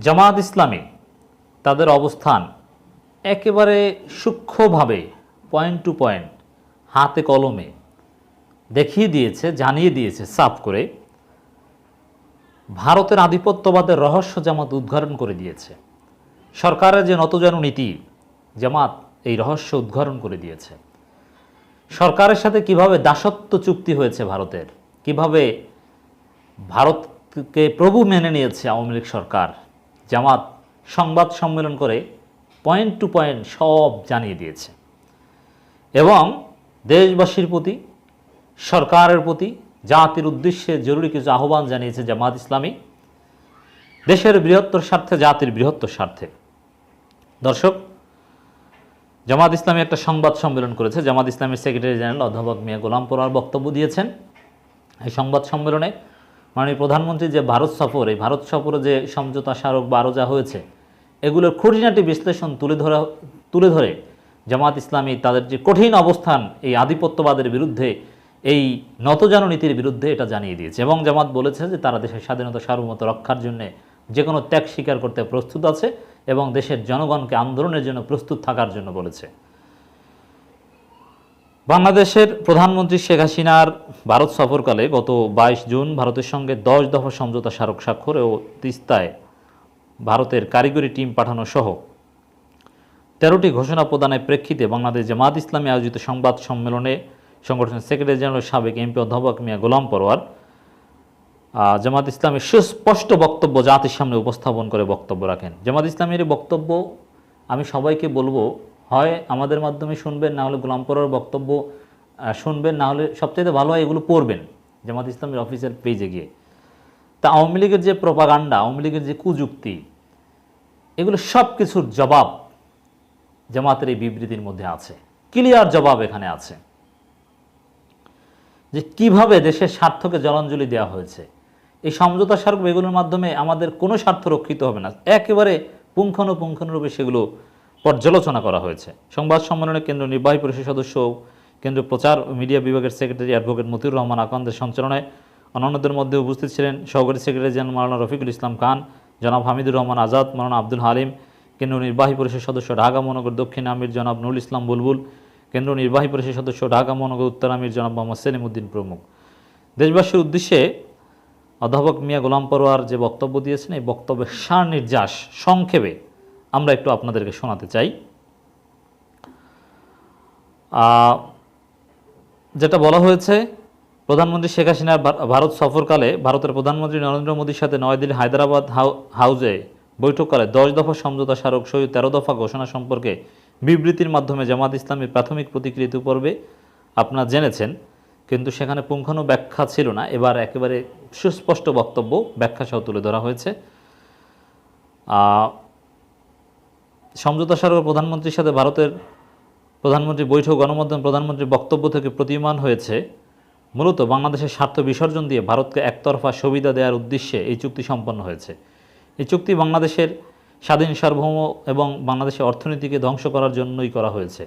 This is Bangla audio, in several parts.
জামাত ইসলামী তাদের অবস্থান একেবারে সূক্ষ্মভাবে পয়েন্ট টু পয়েন্ট হাতে কলমে দেখিয়ে দিয়েছে, জানিয়ে দিয়েছে, সাফ করে। ভারতের আধিপত্যবাদের রহস্য জামাত উদ্ঘাটন করে দিয়েছে। সরকারের যে নতজানু নীতি, জামাত এই রহস্য উদ্ঘাটন করে দিয়েছে। সরকারের সাথে কীভাবে দাসত্ব চুক্তি হয়েছে ভারতের, কীভাবে ভারতকে প্রভু মেনে নিয়েছে আওয়ামী লীগ সরকার জামাত সংবাদ সম্মেলন করে পয়েন্ট টু পয়েন্ট সব জানিয়ে দিয়েছে। এবং দেশবাসীর প্রতি, সরকারের প্রতি, জাতির উদ্দেশ্যে জরুরি কিছু আহ্বান জানিয়েছে জামাত ইসলামী, দেশের বৃহত্তর স্বার্থে, জাতির বৃহত্তর স্বার্থে। দর্শক, জামাত ইসলামী একটা সংবাদ সম্মেলন করেছে। জামাত ইসলামের সেক্রেটারি জেনারেল অধ্যাপক মিয়া গোলাম পরার বক্তব্য দিয়েছেন। এই সংবাদ সম্মেলনে মাননীয় প্রধানমন্ত্রী যে ভারত সফর, এই ভারত সফরে যে সমঝোতা স্মারক বা আরও যা হয়েছে, এগুলোর খুঁটিনাটি বিশ্লেষণ তুলে ধরা, তুলে ধরে জামাত ইসলামী তাদের যে কঠিন অবস্থান, এই আধিপত্যবাদের বিরুদ্ধে, এই নতজানু নীতির বিরুদ্ধে এটা জানিয়ে দিয়েছে। এবং জামাত বলেছে যে তারা দেশের স্বাধীনতা সার্বভৌমত্ব রক্ষার জন্য যে কোনো ত্যাগ স্বীকার করতে প্রস্তুত আছে এবং দেশের জনগণকে আন্দোলনের জন্য প্রস্তুত থাকার জন্য বলেছে। বাংলাদেশের প্রধানমন্ত্রী শেখ হাসিনার ভারত সফরকালে গত বাইশ জুন ভারতের সঙ্গে দশ দফা সমঝোতা স্মারক স্বাক্ষর ও তিস্তায় ভারতের কারিগরি টিম পাঠানো সহ তেরোটি ঘোষণা প্রদানের প্রেক্ষিতে বাংলাদেশ জামাত ইসলামী আয়োজিত সংবাদ সম্মেলনে সংগঠনের সেক্রেটারি জেনারেল সাবেক এমপি অধ্যাপক মিয়া গোলাম পরোয়ার জামাত ইসলামের সুস্পষ্ট বক্তব্য জাতির সামনে উপস্থাপন করে বক্তব্য রাখেন। জামাত ইসলামের বক্তব্য আমি সবাইকে বলব হয়, আমাদের মাধ্যমে শুনবেন না হলে গোলাম বক্তব্য শুনবেন না হলে সবচেয়ে ভালো হয় এগুলো পড়বেন, জামাত ইসলামের অফিসিয়াল পেজে গিয়ে। তা আওয়ামী লীগের যে প্রপাগান্ডা আওয়ামী লীগের যে কুযুক্তি, এগুলো সব কিছুর জবাব জামাতের এই বিবৃতির মধ্যে আছে। ক্লিয়ার জবাব এখানে আছে। যে কীভাবে দেশের স্বার্থকে জলাঞ্জলি দেওয়া হয়েছে। এই সমঝোতা স্মারক এগুলোর মাধ্যমে আমাদের কোনো স্বার্থ রক্ষিত হবে না। একেবারে পুঙ্খানুপুঙ্খানুরূপে সেগুলো পর্যালোচনা করা হয়েছে। সংবাদ সম্মেলনে কেন্দ্র নির্বাহী পরিষদ সদস্য ও কেন্দ্রীয় প্রচার ও মিডিয়া বিভাগের সেক্রেটারি অ্যাডভোকেট মতিউর রহমান আকন্দের সঞ্চালনায় অন্যান্যদের মধ্যে উপস্থিত ছিলেন সহকারী সেক্রেটারি জেনারেল মাওলানা রফিকুল ইসলাম খান, জনাব হামিদুর রহমান আজাদ, মাওলানা আব্দুল হালিম কেন্দ্র নির্বাহী পরিষদ সদস্য ঢাকা মহানগর দক্ষিণ আমির, জনাব নুরুল ইসলাম বুলবুল কেন্দ্র নির্বাহী পরিষদ সদস্য ঢাকা মহানগর উত্তর আমির, জনাব মোহাম্মদ সেলিমুদ্দিন প্রমুখ। দেশবাসীর উদ্দেশ্যে অধ্যাপক মিয়া গোলাম পরোয়ার যে বক্তব্য দিয়েছেন, এই বক্তব্যের সার নির্যাস সংক্ষেপে আমরা একটু আপনাদেরকে শোনাতে চাই। যেটা বলা হয়েছে, প্রধানমন্ত্রী শেখ হাসিনার ভারত সফরকালে ভারতের প্রধানমন্ত্রী নরেন্দ্র মোদীর সাথে নয়াদিল্লি হায়দ্রাবাদ হাউ- হাউজে বৈঠককালে দশ দফা সমঝোতা স্মারক সহ তেরো দফা ঘোষণা সম্পর্কে বিবৃতির মাধ্যমে জামাত ইসলামের প্রাথমিক প্রতিক্রিয়া পর্বে আপনারা জেনেছেন, কিন্তু সেখানে পুঙ্খানু ব্যাখ্যা ছিল না। এবার একেবারে সুস্পষ্ট বক্তব্য ব্যাখ্যা সহ তুলে ধরা হয়েছে। সমঝোতা স্মারক প্রধানমন্ত্রীর সাথে ভারতের প্রধানমন্ত্রী বৈঠক, গণমাধ্যম প্রধানমন্ত্রীর বক্তব্য থেকে প্রতীয়মান হয়েছে। মূলত বাংলাদেশের স্বার্থ বিসর্জন দিয়ে ভারতকে একতরফা সুবিধা দেওয়ার উদ্দেশ্যে এই চুক্তি সম্পন্ন হয়েছে। এই চুক্তি বাংলাদেশের স্বাধীন, সার্বভৌম এবং বাংলাদেশের অর্থনীতিকে ধ্বংস করার জন্যই করা হয়েছে।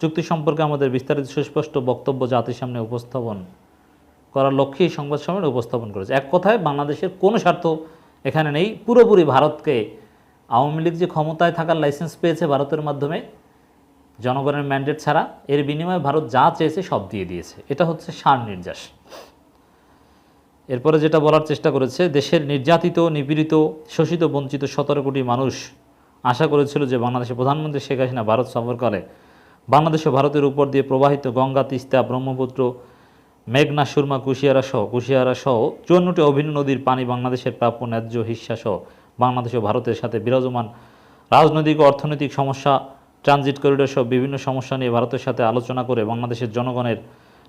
চুক্তি সম্পর্কে আমাদের বিস্তারিত সুস্পষ্ট বক্তব্য জাতির সামনে উপস্থাপন করার লক্ষ্যে এই সংবাদ সম্মেলনে উপস্থাপন করেছে। এক কথায়, বাংলাদেশের কোনো স্বার্থ এখানে নেই। পুরোপুরি ভারতকে আওয়ামী লীগ যে ক্ষমতায় থাকার লাইসেন্স পেয়েছে ভারতের মাধ্যমে, জনগণের ম্যান্ডেট ছাড়া, এর বিনিময়ে ভারত যা চেয়েছে সব দিয়ে দিয়েছে। এটা হচ্ছে সার নির্যাস। এরপরে যেটা বলার চেষ্টা করেছে, দেশের নির্যাতিত, নিপীড়িত, শোষিত, বঞ্চিত সতেরো কোটি মানুষ আশা করেছিল যে বাংলাদেশের প্রধানমন্ত্রী শেখ হাসিনা ভারত সফরকালে বাংলাদেশ ও ভারতের উপর দিয়ে প্রবাহিত গঙ্গা, তিস্তা, ব্রহ্মপুত্র, মেঘনা, সুরমা, কুশিয়ারা সহ কুশিয়ারা সহ চুয়ান্নটি অভিন্ন নদীর পানি বাংলাদেশের প্রাপ্য ন্যায্য হিস্সা সহ বাংলাদেশ ও ভারতের সাথে বিরাজমান রাজনৈতিক ও অর্থনৈতিক সমস্যা, ট্রানজিট করিডোর সহ বিভিন্ন সমস্যা নিয়ে ভারতের সাথে আলোচনা করে বাংলাদেশের জনগণের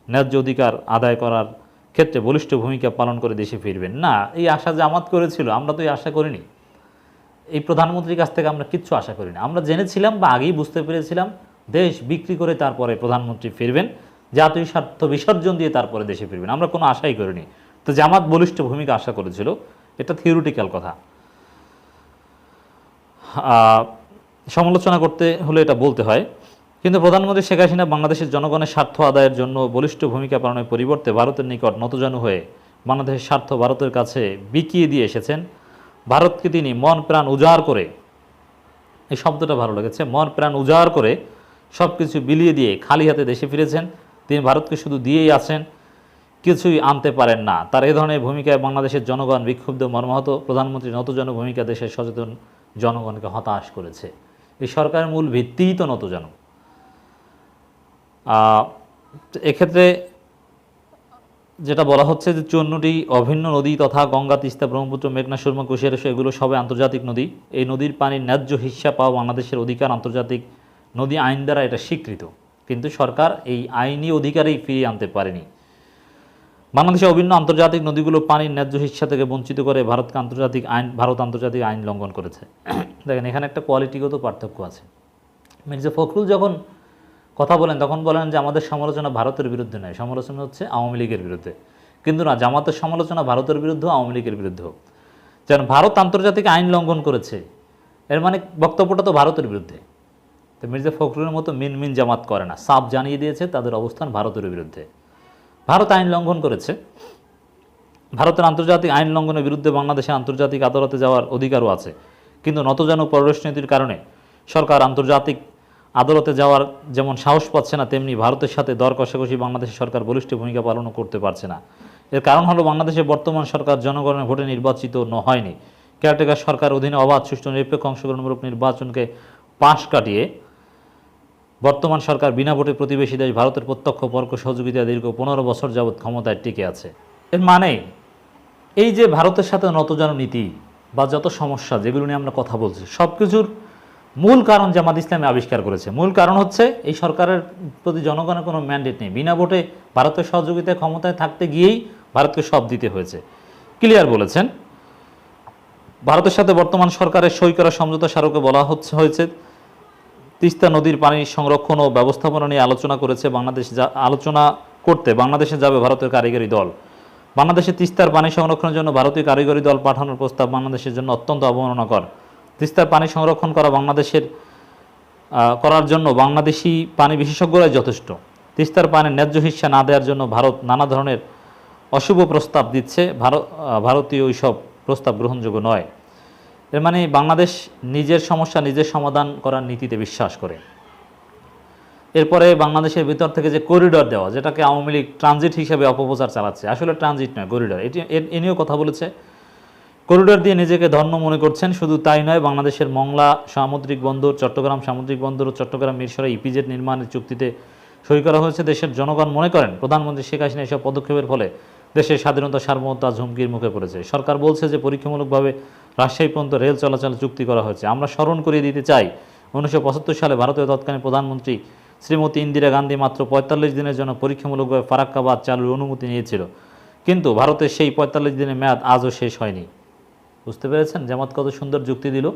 ন্যায্য অধিকার আদায় করার ক্ষেত্রে বলিষ্ঠ ভূমিকা পালন করে দেশে ফিরবেন। না, এই আশা জামাত করেছিল, আমরা তো এই আশা করিনি। এই প্রধানমন্ত্রীর কাছ থেকে আমরা কিচ্ছু আশা করিনি। আমরা জেনেছিলাম বা আগেই বুঝতে পেরেছিলাম, দেশ বিক্রি করে তারপরে প্রধানমন্ত্রী ফিরবেন, জাতীয় স্বার্থ বিসর্জন দিয়ে তারপরে দেশে ফিরবেন। আমরা কোনো আশাই করিনি। তো জামাত বলিষ্ঠ ভূমিকা আশা করেছিল, এটা থিওরিটিক্যাল কথা। সমালোচনা করতে হলে এটা বলতে হয়। কিন্তু প্রধানমন্ত্রী শেখ হাসিনা বাংলাদেশের জনগণের স্বার্থ আদায়ের জন্য বলিষ্ঠ ভূমিকা পালনের পরিবর্তে ভারতের নিকট নতজানু হয়ে বাংলাদেশের স্বার্থ ভারতের কাছে বিকিয়ে দিয়ে এসেছেন। ভারতকে তিনি মন প্রাণ উজাড় করে, এই শব্দটা ভালো লেগেছে, মন প্রাণ উজাড় করে সব কিছু বিলিয়ে দিয়ে খালি হাতে দেশে ফিরেছেন। তিনি ভারতকে শুধু দিয়েই আছেন, কিছুই আনতে পারেন না। তার এ ধরনের ভূমিকায় বাংলাদেশের জনগণ বিক্ষুব্ধ মর্মাহত। প্রধানমন্ত্রী নতজন ভূমিকা দেশের সচেতন জনগণকে হতাশ করেছে। এই সরকারের মূল ভিত্তিই তো নতজন এক্ষেত্রে যেটা বলা হচ্ছে যে চুয়ান্নটি অভিন্ন নদী তথা গঙ্গা, তিস্তা, ব্রহ্মপুত্র, মেঘনা, সুরমা কুশিয়ারেশ এগুলো সবে আন্তর্জাতিক নদী। এই নদীর পানির ন্যায্য হিস্সা পাওয়া বাংলাদেশের অধিকার আন্তর্জাতিক নদী আইন দ্বারা এটা স্বীকৃত। কিন্তু সরকার এই আইনি অধিকারেই ফিরিয়ে আনতে পারেনি। বাংলাদেশে অভিন্ন আন্তর্জাতিক নদীগুলো পানির ন্যায্য হিস্সা থেকে বঞ্চিত করে ভারতকে আন্তর্জাতিক আইন, ভারত আন্তর্জাতিক আইন লঙ্ঘন করেছে। দেখেন, এখানে একটা কোয়ালিটিগত পার্থক্য আছে। মির্জা ফখরুল যখন কথা বলেন, তখন বলেন যে আমাদের সমালোচনা ভারতের বিরুদ্ধে নয়, সমালোচনা হচ্ছে আওয়ামী লীগের বিরুদ্ধে। কিন্তু না, জামাতের সমালোচনা ভারতের বিরুদ্ধে, আওয়ামী লীগের বিরুদ্ধেও যেন ভারত আন্তর্জাতিক আইন লঙ্ঘন করেছে, এর মানে বক্তব্যটা তো ভারতের বিরুদ্ধে। তো মির্জা ফখরুলের মতো মিন মিন জামাত করে না। সাপ জানিয়ে দিয়েছে তাদের অবস্থান ভারতের বিরুদ্ধে। ভারত আইন লঙ্ঘন করেছে। ভারতের আন্তর্জাতিক আইন লঙ্ঘনের বিরুদ্ধে বাংলাদেশে আন্তর্জাতিক আদালতে যাওয়ার অধিকারও আছে। কিন্তু নতজানু পররাষ্ট্রনীতির কারণে সরকার আন্তর্জাতিক আদালতে যাওয়ার যেমন সাহস পাচ্ছে না, তেমনি ভারতের সাথে দর কষাকষি বাংলাদেশের সরকার বলিষ্ঠ ভূমিকা পালনও করতে পারছে না। এর কারণ হলো বাংলাদেশের বর্তমান সরকার জনগণের ভোটে নির্বাচিত ন- হয়নি। কেয়ারটেকার সরকার অধীনে অবাধ, সুষ্ঠু, নিরপেক্ষ অংশগ্রহণমূলক নির্বাচনকে পাশ কাটিয়ে বর্তমান সরকার বিনা ভোটে প্রতিবেশী দেশ ভারতের প্রত্যক্ষ, পরোক্ষ সহযোগিতা দীর্ঘ পনেরো বছর যাবৎ ক্ষমতায় টিকে আছে। এর মানে এই যে ভারতের সাথে নতজন নীতি বা যত সমস্যা যেগুলো নিয়ে আমরা কথা বলছি সব কিছুর মূল কারণ জামাত ইসলামে আবিষ্কার করেছে। মূল কারণ হচ্ছে, এই সরকারের প্রতি জনগণের কোনো ম্যান্ডেট নেই। বিনা ভোটে ভারতের সহযোগিতায় ক্ষমতায় থাকতে গিয়েই ভারতকে সব দিতে হয়েছে। ক্লিয়ার বলেছেন? ভারতের সাথে বর্তমান সরকারের সই করা সমঝোতা স্মারকে বলা হচ্ছে, হয়েছে তিস্তা নদীর পানি সংরক্ষণ ও ব্যবস্থাপনা নিয়ে আলোচনা করেছে বাংলাদেশ আলোচনা করতে বাংলাদেশে যাবে ভারতের কারিগরি দল। বাংলাদেশে তিস্তার পানি সংরক্ষণের জন্য ভারতীয় কারিগরি দল পাঠানোর প্রস্তাব বাংলাদেশের জন্য অত্যন্ত অবমাননাকর। তিস্তার পানি সংরক্ষণ করা বাংলাদেশের করার জন্য বাংলাদেশি পানি বিশেষজ্ঞরাই যথেষ্ট। তিস্তার পানির ন্যায্য হিস্সা না দেওয়ার জন্য ভারত নানা ধরনের অশুভ প্রস্তাব দিচ্ছে। ভারতীয় ওইসব প্রস্তাব গ্রহণযোগ্য নয়। এর মানে বাংলাদেশ নিজের সমস্যা নিজের সমাধান করার নীতিতে বিশ্বাস করে। এরপরে বাংলাদেশের ভিতর থেকে যে করিডর দেওয়া, যেটাকে আওয়ামী লীগ ট্রানজিট হিসেবে অপপ্রচার চালাচ্ছে, আসলে ট্রানজিট নয় করিডর এটি, এ- নিয়েও কথা বলেছে। করিডর দিয়ে নিজেকে ধন্য মনে করছেন, শুধু তাই নয়, বাংলাদেশের মংলা সামুদ্রিক বন্দর, চট্টগ্রাম সামুদ্রিক বন্দর ও চট্টগ্রাম মিরসরা ইপিজেড নির্মাণের চুক্তিতে সই করা হয়েছে। দেশের জনগণ মনে করেন, প্রধানমন্ত্রী শেখ হাসিনা এসব পদক্ষেপের ফলে দেশের স্বাধীনতা সার্বভৌমত্ব আজ হুমকির মুখে পড়েছে। সরকার বলছে যে পরীক্ষামূলকভাবে রাজশাহী পর্যন্ত রেল চলাচল চুক্তি করা হয়েছে। আমরা স্মরণ করিয়ে দিতে চাই, উনিশশো পঁচাত্তর সালে ভারতীয় তৎকালীন প্রধানমন্ত্রী শ্রীমতী ইন্দিরা গান্ধী মাত্র পঁয়তাল্লিশ দিনের জন্য পরীক্ষামূলকভাবে ফারাক্কাবাদ চালুর অনুমতি নিয়েছিল। কিন্তু ভারতের সেই পঁয়তাল্লিশ দিনের মেয়াদ আজও শেষ হয়নি। বুঝতে পেরেছেন? জামাত কত সুন্দর যুক্তি দিল।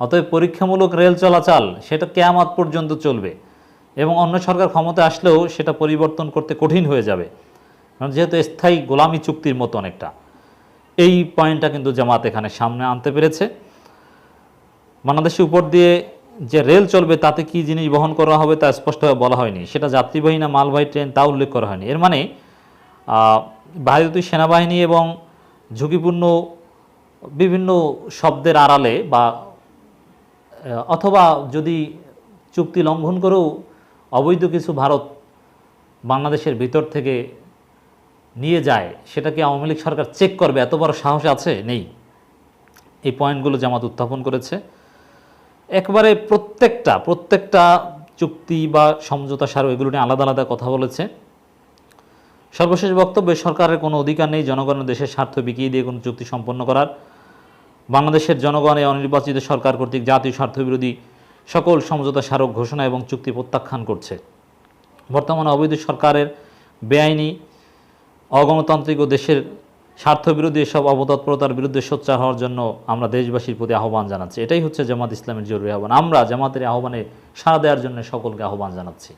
অতএব পরীক্ষামূলক রেল চলাচল, সেটা কেয়ামত পর্যন্ত চলবে এবং অন্য সরকার ক্ষমতায় আসলেও সেটা পরিবর্তন করতে কঠিন হয়ে যাবে। কারণ যেহেতু স্থায়ী গোলামি চুক্তির মতো অনেকটা। এই পয়েন্টটা কিন্তু জামাত এখানে সামনে আনতে পেরেছে। বাংলাদেশের উপর দিয়ে যে রেল চলবে, তাতে কি জিনিস বহন করা হবে তা স্পষ্টভাবে বলা হয়নি। সেটা যাত্রীবাহী না মালবাহী ট্রেন তা উল্লেখ করা হয়নি। এর মানে ভারতীয় সেনাবাহিনী এবং ঝুঁকিপূর্ণ বিভিন্ন শব্দের আড়ালে বা অথবা যদি চুক্তি লঙ্ঘন করেও অবৈধ কিছু ভারত বাংলাদেশের ভিতর থেকে নিয়ে যায়, সেটাকে আওয়ামী লীগ সরকার চেক করবে, এত বড় সাহস আছে? নেই। এই পয়েন্টগুলো জামাত উত্থাপন করেছে। একবারে প্রত্যেকটা প্রত্যেকটা চুক্তি বা সমঝোতা স্মারক এগুলো নিয়ে আলাদা আলাদা কথা বলেছে। সর্বশেষ বক্তব্যে সরকারের কোনো অধিকার নেই জনগণের দেশের স্বার্থ বিকিয়ে দিয়ে কোনো চুক্তি সম্পন্ন করার। বাংলাদেশের জনগণ অনির্বাচিত সরকার কর্তৃক জাতীয় স্বার্থবিরোধী সকল সমঝোতা স্মারক ঘোষণা এবং চুক্তি প্রত্যাখ্যান করছে। বর্তমানে অবৈধ সরকারের বেআইনি অগণতান্ত্রিক ও দেশের স্বার্থবিরোধী এসব অবতৎপরতার বিরুদ্ধে সোচ্চার হওয়ার জন্য আমরা দেশবাসীর প্রতি আহ্বান জানাচ্ছি। এটাই হচ্ছে জামাত ইসলামের জরুরি আহ্বান। আমরা জামাতের আহ্বানে সাড়া দেওয়ার জন্য সকলকে আহ্বান জানাচ্ছি।